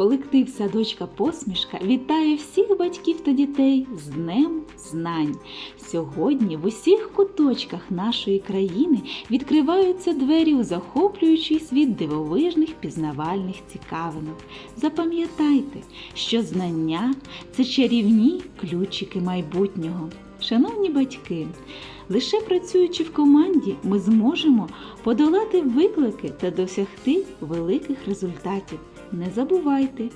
Колектив садочка Посмішка вітає всіх батьків та дітей з Днем Знань. Сьогодні в усіх куточках нашої країни відкриваються двері у захоплюючий світ дивовижних пізнавальних цікавинок. Запам'ятайте, що знання це чарівні ключики майбутнього. Шановні батьки, лише працюючи в команді, ми зможемо подолати виклики та досягти великих результатів. Не забувайте,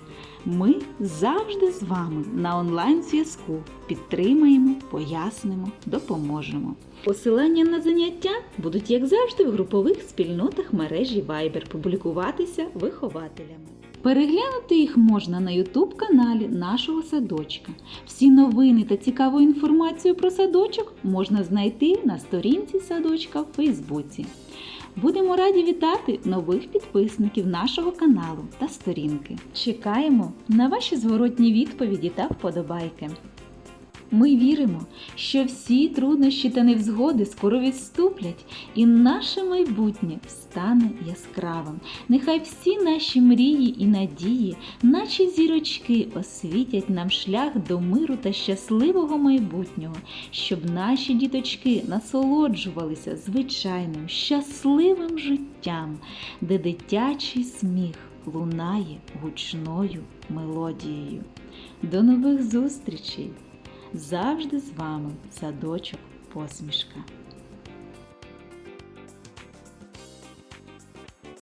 ми завжди з вами на онлайн-зв'язку підтримаємо, пояснимо, допоможемо. Посилання на заняття будуть, як завжди, в групових спільнотах мережі Viber публікуватися вихователями. Переглянути їх можна на YouTube каналі нашого садочка. Всі новини та цікаву інформацію про садочок можна знайти на сторінці садочка в Фейсбуці. Будемо раді вітати нових підписників нашого каналу та сторінки. Чекаємо на ваші зворотні відповіді та вподобайки. Ми віримо, що всі труднощі та невзгоди скоро відступлять, і наше майбутнє стане яскравим. Нехай всі наші мрії і надії, наче зірочки, освітять нам шлях до миру та щасливого майбутнього, щоб наші діточки насолоджувалися звичайним, щасливим життям, де дитячий сміх лунає гучною мелодією. До нових зустрічей! Завжди з вами садочок посмішка.